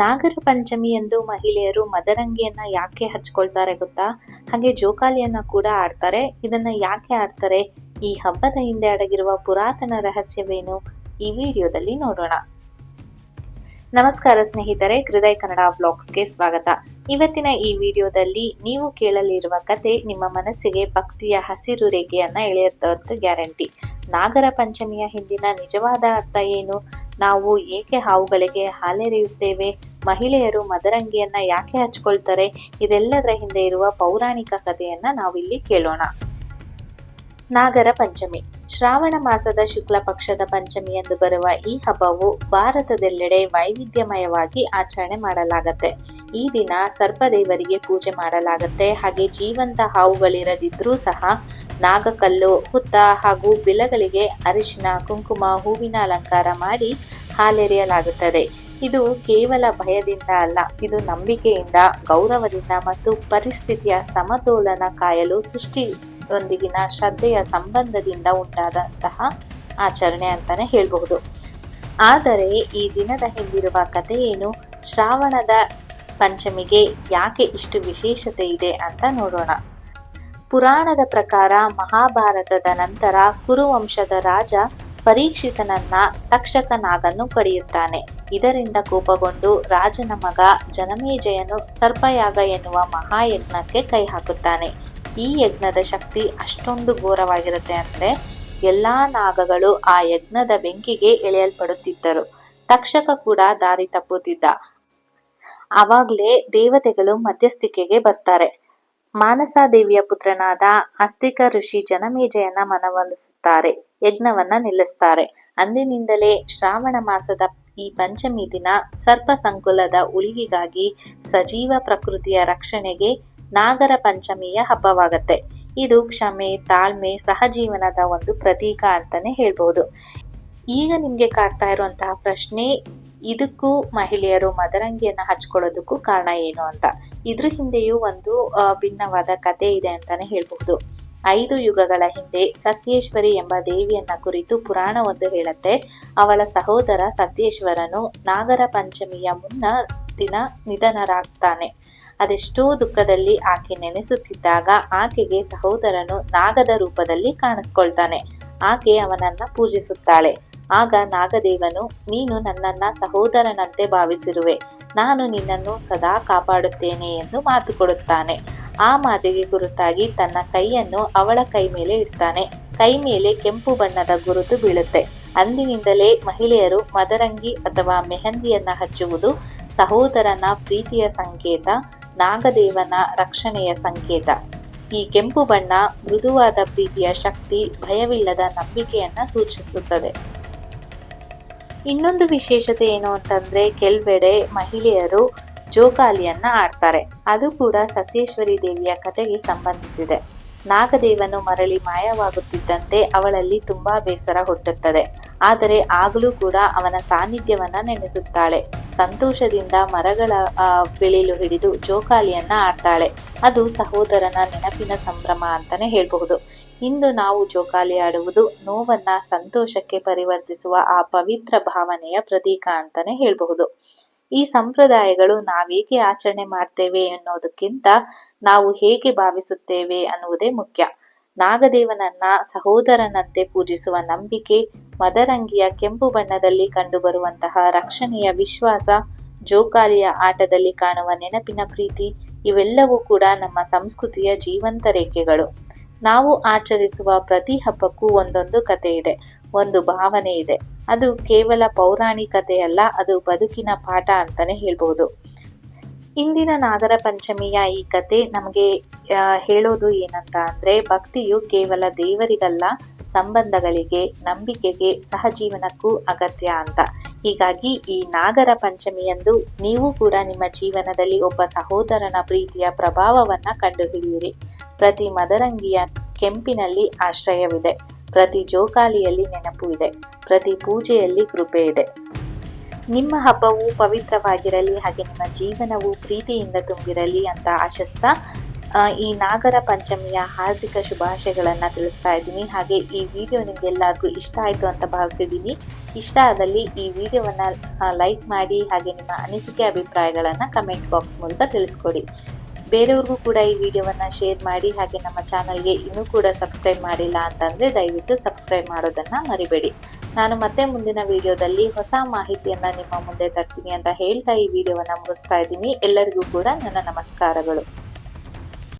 ನಾಗರ ಪಂಚಮಿ ಎಂದು ಮಹಿಳೆಯರು ಮದರಂಗಿಯನ್ನ ಯಾಕೆ ಹಚ್ಕೊಳ್ತಾರೆ ಗೊತ್ತಾ? ಹಾಗೆ ಜೋಕಾಲಿಯನ್ನ ಕೂಡ ಆಡ್ತಾರೆ. ಇದನ್ನ ಯಾಕೆ ಆಡ್ತಾರೆ? ಈ ಹಬ್ಬದ ಹಿಂದೆ ಅಡಗಿರುವ ಪುರಾತನ ರಹಸ್ಯವೇನು? ಈ ವಿಡಿಯೋದಲ್ಲಿ ನೋಡೋಣ. ನಮಸ್ಕಾರ ಸ್ನೇಹಿತರೆ, ಹೃದಯ ಕನ್ನಡ ವ್ಲಾಗ್ಸ್ಗೆ ಸ್ವಾಗತ. ಇವತ್ತಿನ ಈ ವಿಡಿಯೋದಲ್ಲಿ ನೀವು ಕೇಳಲಿರುವ ಕತೆ ನಿಮ್ಮ ಮನಸ್ಸಿಗೆ ಭಕ್ತಿಯ ಹಸಿರು ರೇಖೆಯನ್ನ ಎಳೆಯುತ್ತ ಗ್ಯಾರಂಟಿ. ನಾಗರ ಪಂಚಮಿಯ ಹಿಂದಿನ ನಿಜವಾದ ಅರ್ಥ ಏನು? ನಾವು ಏಕೆ ಹಾವುಗಳಿಗೆ ಹಾಲೆರೆಯುತ್ತೇವೆ? ಮಹಿಳೆಯರು ಮದರಂಗಿಯನ್ನ ಯಾಕೆ ಹಚ್ಕೊಳ್ತಾರೆ? ಇದೆಲ್ಲದರ ಹಿಂದೆ ಇರುವ ಪೌರಾಣಿಕ ಕಥೆಯನ್ನ ನಾವಿಲ್ಲಿ ಕೇಳೋಣ. ನಾಗರ ಪಂಚಮಿ. ಶ್ರಾವಣ ಮಾಸದ ಶುಕ್ಲ ಪಕ್ಷದ ಪಂಚಮಿ ಎಂದು ಬರುವ ಈ ಹಬ್ಬವು ಭಾರತದೆಲ್ಲೆಡೆ ವೈವಿಧ್ಯಮಯವಾಗಿ ಆಚರಣೆ ಮಾಡಲಾಗತ್ತೆ. ಈ ದಿನ ಸರ್ಪದೇವರಿಗೆ ಪೂಜೆ ಮಾಡಲಾಗುತ್ತೆ. ಹಾಗೆ ಜೀವಂತ ಹಾವುಗಳಿರದಿದ್ರೂ ಸಹ ನಾಗಕಲ್ಲು, ಹುತ್ತ ಹಾಗೂ ಬಿಲಗಳಿಗೆ ಅರಿಶಿನ, ಕುಂಕುಮ, ಹೂವಿನ ಅಲಂಕಾರ ಮಾಡಿ ಹಾಲೆರೆಯಲಾಗುತ್ತದೆ. ಇದು ಕೇವಲ ಭಯದಿಂದ ಅಲ್ಲ, ಇದು ನಂಬಿಕೆಯಿಂದ, ಗೌರವದಿಂದ ಮತ್ತು ಪರಿಸ್ಥಿತಿಯ ಸಮತೋಲನ ಕಾಯಲು ಸೃಷ್ಟಿಯೊಂದಿಗಿನ ಶ್ರದ್ಧೆಯ ಸಂಬಂಧದಿಂದ ಉಂಟಾದಂತಹ ಆಚರಣೆ ಅಂತಾನೆ ಹೇಳಬಹುದು. ಆದರೆ ಈ ದಿನದ ಹಿಂದಿರುವ ಕಥೆ ಏನು? ಶ್ರಾವಣದ ಪಂಚಮಿಗೆ ಯಾಕೆ ಇಷ್ಟು ವಿಶೇಷತೆ ಇದೆ ಅಂತ ನೋಡೋಣ. ಪುರಾಣದ ಪ್ರಕಾರ ಮಹಾಭಾರತದ ನಂತರ ಕುರುವಂಶದ ರಾಜ ಪರೀಕ್ಷಿತನನ್ನ ತಕ್ಷಕ ನಾಗನ್ನು ಕಡಿಯುತ್ತಾನೆ ಇದರಿಂದ ಕೋಪಗೊಂಡು ರಾಜನ ಮಗ ಜನಮೇಜಯನು ಸರ್ಪಯಾಗ ಎನ್ನುವ ಮಹಾಯಜ್ಞಕ್ಕೆ ಕೈ ಹಾಕುತ್ತಾನೆ. ಈ ಯಜ್ಞದ ಶಕ್ತಿ ಅಷ್ಟೊಂದು ಘೋರವಾಗಿರುತ್ತೆ ಅಂದರೆ ಎಲ್ಲ ನಾಗಗಳು ಆ ಯಜ್ಞದ ಬೆಂಕಿಗೆ ಎಳೆಯಲ್ಪಡುತ್ತಿದ್ದರು. ತಕ್ಷಕ ಕೂಡ ದಾರಿ ತಪ್ಪುತ್ತಿದ್ದ. ಆವಾಗ್ಲೇ ದೇವತೆಗಳು ಮಧ್ಯಸ್ಥಿಕೆಗೆ ಬರ್ತಾರೆ. ಮಾನಸಾದೇವಿಯ ಪುತ್ರನಾದ ಅಸ್ತಿಕ ಋಷಿ ಜನಮೇಜಯನ ಮನವೊಲಿಸುತ್ತಾರೆ, ಯಜ್ಞವನ್ನ ನಿಲ್ಲಿಸ್ತಾರೆ. ಅಂದಿನಿಂದಲೇ ಶ್ರಾವಣ ಮಾಸದ ಈ ಪಂಚಮಿ ದಿನ ಸರ್ಪ ಸಂಕುಲದ ಉಳಿವಿಗಾಗಿ ಸಜೀವ ಪ್ರಕೃತಿಯ ರಕ್ಷಣೆಗೆ ನಾಗರ ಪಂಚಮಿಯ ಹಬ್ಬವಾಗತ್ತೆ. ಇದು ಕ್ಷಮೆ, ತಾಳ್ಮೆ, ಸಹಜೀವನದ ಒಂದು ಪ್ರತೀಕ ಅಂತಾನೆ ಹೇಳ್ಬೋದು. ಈಗ ನಿಮ್ಗೆ ಕಾಡ್ತಾ ಇರುವಂತಹ ಪ್ರಶ್ನೆ ಇದಕ್ಕೂ ಮಹಿಳೆಯರು ಮದರಂಗಿಯನ್ನು ಹಚ್ಕೊಳ್ಳೋದಕ್ಕೂ ಕಾರಣ ಏನು ಅಂತ. ಇದ್ರ ಹಿಂದೆಯೂ ಒಂದು ಭಿನ್ನವಾದ ಕತೆ ಇದೆ ಅಂತಾನೆ ಹೇಳಬಹುದು. ಐದು ಯುಗಗಳ ಹಿಂದೆ ಸತ್ಯೇಶ್ವರಿ ಎಂಬ ದೇವಿಯನ್ನ ಕುರಿತು ಪುರಾಣ ಒಂದು ಹೇಳುತ್ತೆ. ಅವಳ ಸಹೋದರ ಸತ್ಯೇಶ್ವರನು ನಾಗರ ಪಂಚಮಿಯ ಮುನ್ನ ದಿನ ನಿಧನರಾಗ್ತಾನೆ. ಅದೆಷ್ಟೋ ದುಃಖದಲ್ಲಿ ಆಕೆ ನೆನೆಸುತ್ತಿದ್ದಾಗ ಆಕೆಗೆ ಸಹೋದರನು ನಾಗದ ರೂಪದಲ್ಲಿ ಕಾಣಿಸ್ಕೊಳ್ತಾನೆ. ಆಕೆ ಅವನನ್ನ ಪೂಜಿಸುತ್ತಾಳೆ. ಆಗ ನಾಗದೇವನು, ನೀನು ನನ್ನನ್ನ ಸಹೋದರನಂತೆ ಭಾವಿಸಿರುವೆ. ನಾನು ನಿನ್ನನ್ನು ಸದಾ ಕಾಪಾಡುತ್ತೇನೆ ಎಂದು ಮಾತು ಕೊಡುತ್ತಾನೆ ಆ ಮಾತಿಗೆ ಗುರುತಾಗಿ ತನ್ನ ಕೈಯನ್ನು ಅವಳ ಕೈ ಮೇಲೆ ಇಡ್ತಾನೆ. ಕೈ ಮೇಲೆ ಕೆಂಪು ಬಣ್ಣದ ಗುರುತು ಬೀಳುತ್ತೆ. ಅಂದಿನಿಂದಲೇ ಮಹಿಳೆಯರು ಮದರಂಗಿ ಅಥವಾ ಮೆಹಂದಿಯನ್ನ ಹಚ್ಚುವುದು ಸಹೋದರನ ಪ್ರೀತಿಯ ಸಂಕೇತ, ನಾಗದೇವನ ರಕ್ಷಣೆಯ ಸಂಕೇತ. ಈ ಕೆಂಪು ಬಣ್ಣ ಮೃದುವಾದ ಪ್ರೀತಿಯ ಶಕ್ತಿ, ಭಯವಿಲ್ಲದ ನಂಬಿಕೆಯನ್ನ ಸೂಚಿಸುತ್ತದೆ. ಇನ್ನೊಂದು ವಿಶೇಷತೆ ಏನು ಅಂತಂದ್ರೆ ಕೆಲವೆಡೆ ಮಹಿಳೆಯರು ಜೋಕಾಲಿಯನ್ನ ಆಡ್ತಾರೆ. ಅದು ಕೂಡ ಸತ್ಯೇಶ್ವರಿ ದೇವಿಯ ಕಥೆಗೆ ಸಂಬಂಧಿಸಿದೆ. ನಾಗದೇವನು ಮರಳಿ ಮಾಯವಾಗುತ್ತಿದ್ದಂತೆ ಅವಳಲ್ಲಿ ತುಂಬಾ ಬೇಸರ ಹುಟ್ಟುತ್ತದೆ. ಆದರೆ ಆಗಲೂ ಕೂಡ ಅವನ ಸಾನ್ನಿಧ್ಯವನ್ನ ನೆನೆಸುತ್ತಾಳೆ. ಸಂತೋಷದಿಂದ ಮರಗಳ ಬೆಳಿಲು ಹಿಡಿದು ಜೋಕಾಲಿಯನ್ನ ಆಡ್ತಾಳೆ. ಅದು ಸಹೋದರನ ನೆನಪಿನ ಸಂಭ್ರಮ ಅಂತಾನೆ ಹೇಳ್ಬಹುದು. ಇಂದು ನಾವು ಜೋಕಾಲಿ ಆಡುವುದು ನೋವನ್ನ ಸಂತೋಷಕ್ಕೆ ಪರಿವರ್ತಿಸುವ ಆ ಪವಿತ್ರ ಭಾವನೆಯ ಪ್ರತೀಕ ಅಂತಾನೆ ಹೇಳಬಹುದು. ಈ ಸಂಪ್ರದಾಯಗಳು ನಾವೇಕೆ ಆಚರಣೆ ಮಾಡ್ತೇವೆ ಅನ್ನೋದಕ್ಕಿಂತ ನಾವು ಹೇಗೆ ಭಾವಿಸುತ್ತೇವೆ ಅನ್ನುವುದೇ ಮುಖ್ಯ. ನಾಗದೇವನನ್ನ ಸಹೋದರನಂತೆ ಪೂಜಿಸುವ ನಂಬಿಕೆ, ಮದರಂಗಿಯ ಕೆಂಪು ಬಣ್ಣದಲ್ಲಿ ಕಂಡುಬರುವಂತಹ ರಕ್ಷಣೆಯ ವಿಶ್ವಾಸ, ಜೋಕಾಲಿಯ ಆಟದಲ್ಲಿ ಕಾಣುವ ನೆನಪಿನ ಪ್ರೀತಿ, ಇವೆಲ್ಲವೂ ಕೂಡ ನಮ್ಮ ಸಂಸ್ಕೃತಿಯ ಜೀವಂತ ರೇಖೆಗಳು. ನಾವು ಆಚರಿಸುವ ಪ್ರತಿ ಹಬ್ಬಕ್ಕೂ ಒಂದೊಂದು ಕಥೆ ಇದೆ, ಒಂದು ಭಾವನೆ ಇದೆ. ಅದು ಕೇವಲ ಪೌರಾಣಿಕತೆಯಲ್ಲ, ಅದು ಬದುಕಿನ ಪಾಠ ಅಂತಲೇ ಹೇಳ್ಬೋದು. ಇಂದಿನ ನಾಗರ ಪಂಚಮಿಯ ಈ ಕತೆ ನಮಗೆ ಹೇಳೋದು ಏನಂತ ಅಂದರೆ, ಭಕ್ತಿಯು ಕೇವಲ ದೇವರಿಗಲ್ಲ, ಸಂಬಂಧಗಳಿಗೆ, ನಂಬಿಕೆಗೆ, ಸಹಜೀವನಕ್ಕೂ ಅಗತ್ಯ ಅಂತ. ಹೀಗಾಗಿ ಈ ನಾಗರ ಪಂಚಮಿಯಂದು ನೀವು ಕೂಡ ನಿಮ್ಮ ಜೀವನದಲ್ಲಿ ಒಬ್ಬ ಸಹೋದರನ ಪ್ರೀತಿಯ ಪ್ರಭಾವವನ್ನು ಕಂಡುಹಿಡಿಯಿರಿ. ಪ್ರತಿ ಮದರಂಗಿಯ ಕೆಂಪಿನಲ್ಲಿ ಆಶ್ರಯವಿದೆ. ಪ್ರತಿ ಜೋಕಾಲಿಯಲ್ಲಿ ನೆನಪು ಇದೆ. ಪ್ರತಿ ಪೂಜೆಯಲ್ಲಿ ಕೃಪೆ ಇದೆ. ನಿಮ್ಮ ಹಬ್ಬವು ಪವಿತ್ರವಾಗಿರಲಿ, ಹಾಗೆ ನಿಮ್ಮ ಜೀವನವು ಪ್ರೀತಿಯಿಂದ ತುಂಬಿರಲಿ ಅಂತ ಆಶಿಸ್ತಾ ಈ ನಾಗರ ಪಂಚಮಿಯ ಹಾರ್ದಿಕ ಶುಭಾಶಯಗಳನ್ನು ತಿಳಿಸ್ತಾ ಇದ್ದೀನಿ. ಹಾಗೆ ಈ ವಿಡಿಯೋ ನಿಮಗೆಲ್ಲರಿಗೂ ಇಷ್ಟ ಆಯಿತು ಅಂತ ಭಾವಿಸಿದ್ದೀನಿ. ಇಷ್ಟ ಆದಲ್ಲಿ ಈ ವಿಡಿಯೋವನ್ನು ಲೈಕ್ ಮಾಡಿ, ಹಾಗೆ ನಿಮ್ಮ ಅನಿಸಿಕೆ ಅಭಿಪ್ರಾಯಗಳನ್ನು ಕಮೆಂಟ್ ಬಾಕ್ಸ್ ಮೂಲಕ ತಿಳಿಸ್ಕೊಡಿ. ಬೇರೆಯವ್ರಿಗೂ ಕೂಡ ಈ ವಿಡಿಯೋವನ್ನ ಶೇರ್ ಮಾಡಿ, ಹಾಗೆ ನಮ್ಮ ಚಾನಲ್ಗೆ ಇನ್ನೂ ಕೂಡ ಸಬ್ಸ್ಕ್ರೈಬ್ ಮಾಡಿಲ್ಲ ಅಂತಂದರೆ ದಯವಿಟ್ಟು ಸಬ್ಸ್ಕ್ರೈಬ್ ಮಾಡೋದನ್ನು ಮರಿಬೇಡಿ. ನಾನು ಮತ್ತೆ ಮುಂದಿನ ವಿಡಿಯೋದಲ್ಲಿ ಹೊಸ ಮಾಹಿತಿಯನ್ನು ನಿಮ್ಮ ಮುಂದೆ ತರ್ತೀನಿ ಅಂತ ಹೇಳ್ತಾ ಈ ವಿಡಿಯೋವನ್ನು ಮುಗಿಸ್ತಾ ಇದ್ದೀನಿ. ಎಲ್ಲರಿಗೂ ಕೂಡ ನನ್ನ ನಮಸ್ಕಾರಗಳು.